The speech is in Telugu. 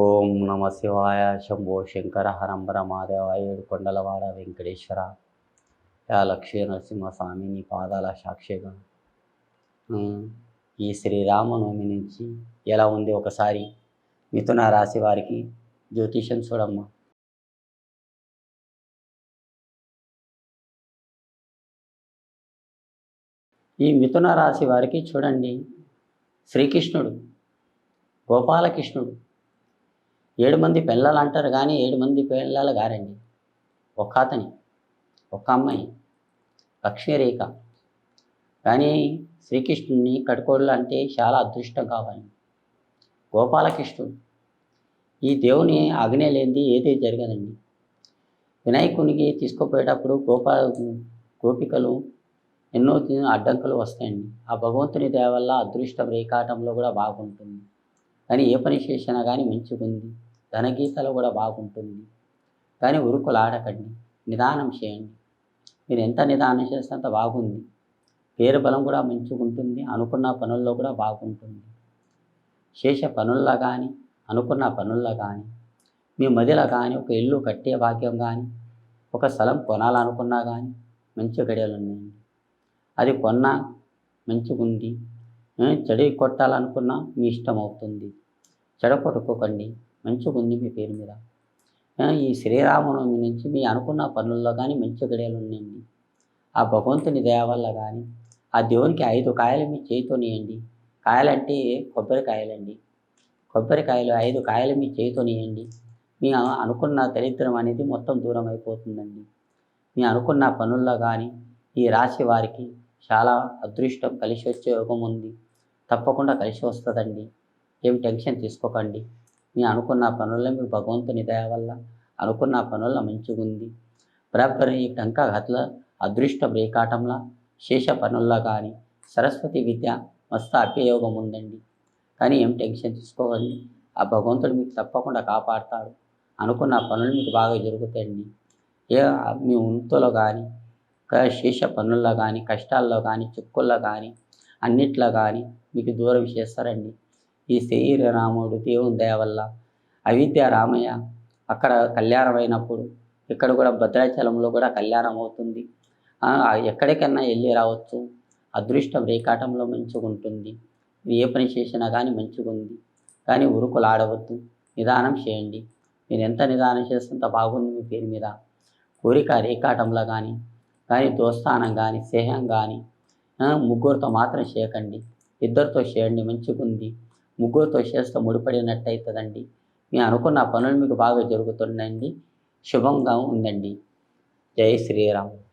ఓం నమ శివాయ శంభో శంకర హరంబర మాదేవ ఏడుకొండలవాడ వెంకటేశ్వర. యా లక్ష్మీ నరసింహ స్వామి నీ పాదాల సాక్షిగా. ఈ శ్రీరామనవమి నుంచి ఎలా ఉంది ఒకసారి మిథున రాశి వారికి జ్యోతిషం చూడమ్మా. ఈ మిథున రాశి వారికి చూడండి శ్రీకృష్ణుడు గోపాలకృష్ణుడు ఏడు మంది పిల్లలు అంటారు కానీ ఏడు మంది పిల్లలు గారండి ఒక్క అతని ఒక్క అమ్మాయి లక్ష్మీరేఖ కానీ శ్రీకృష్ణుని కడుకోళ్ళు అంటే చాలా అదృష్టం కావాలి. గోపాలకృష్ణుడు. ఈ దేవుని ఆజ్ఞ లేనిది ఏది జరగదండి. వినాయకునికి తీసుకుపోయేటప్పుడు గోపా గోపికలు ఎన్నో అడ్డంకులు వస్తాయండి. ఆ భగవంతుని దయ వల్ల అదృష్టం రేఖాటంలో కూడా బాగుంటుంది. కానీ ఏ పని చేసినా కానీ మంచిగుంది ధనగీతలో కూడా బాగుంటుంది. కానీ ఉరుకులాడకండి. నిదానం చేయండి. మీరు ఎంత నిదానం చేస్తే అంత బాగుంది. పేరు బలం కూడా మంచిగా ఉంటుంది అనుకున్న పనుల్లో కూడా బాగుంటుంది. శేష పనుల్లో కానీ అనుకున్న పనుల్లో కానీ మీ మదిలో కానీ ఒక ఇల్లు కట్టే భాగ్యం కానీ ఒక స్థలం కొనాలనుకున్నా కానీ మంచి గడియలు ఉన్నాయండి. అది కొన్నా మంచిగా ఉంది చెడు కొట్టాలనుకున్నా మీ ఇష్టం అవుతుంది. చెడ మంచిగా ఉంది మీ పేరు మీద. ఈ శ్రీరామనవమి నుంచి మీ అనుకున్న పనుల్లో కానీ మంచి గడియలు ఉన్నాయండి. ఆ భగవంతుని దయ వల్ల కానీ ఆ దేవునికి ఐదు కాయలు మీ చేయితోనియండి కాయలంటే కొబ్బరికాయలండి. కొబ్బరికాయలు ఐదు కాయలు మీ చేయితోనియండి మీ అనుకున్న దరిద్రం అనేది మొత్తం దూరం అయిపోతుందండి మీ అనుకున్న పనుల్లో కానీ ఈ రాశి వారికి చాలా అదృష్టం కలిసి వచ్చే యోగం ఉంది తప్పకుండా కలిసి వస్తుందండి ఏం టెన్షన్ తీసుకోకండి. మీ అనుకున్న పనుల్లో మీరు భగవంతుని దయ వల్ల అనుకున్న పనుల్లో మంచిగా ఉంది. బరాబర్ ఈ టంకా గట్ల అదృష్ట రేఖాటంలా శేష పనుల్లో కానీ సరస్వతి విద్య మస్తు అప్యయోగం ఉందండి. కానీ ఏం టెన్షన్ తీసుకోకండి. ఆ భగవంతుడు మీకు తప్పకుండా కాపాడతాడు. అనుకున్న పనులు మీకు బాగా జరుగుతాయండి. ఏ మీ ఉంతులో కానీ శేష పనుల్లో కానీ కష్టాల్లో కానీ చిక్కుల్లో కానీ అన్నిట్లో కానీ మీకు దూరం చేస్తారండి. ఈ శ్రీరాముడు దేవుని దయ వల్ల. అవిద్య రామయ్య అక్కడ కళ్యాణం అయినప్పుడు ఇక్కడ కూడా భద్రాచలంలో కూడా కళ్యాణం అవుతుంది ఎక్కడికైనా వెళ్ళి రావచ్చు. అదృష్టం రేఖాటంలో మంచిగా ఉంటుంది. ఏ పని చేసినా కానీ మంచిగా ఉంది. కానీ ఉరుకులు ఆడవద్దు. నిదానం చేయండి. మీరు ఎంత నిదానం చేస్తే అంత బాగుంది మీ పేరు మీద. కోరిక రేఖాటంలో కానీ కానీ దోస్తానం కానీ స్నేహం కానీ ముగ్గురితో మాత్రం చేయకండి. ఇద్దరితో చేయండి. మంచిగా ఉంది. ముగ్గురితో చేస్తూ ముడిపడినట్టు అవుతుందండి అనుకున్న పనులు మీకు బాగా జరుగుతున్నాయండి. శుభంగా ఉందండి. జై శ్రీరామ్.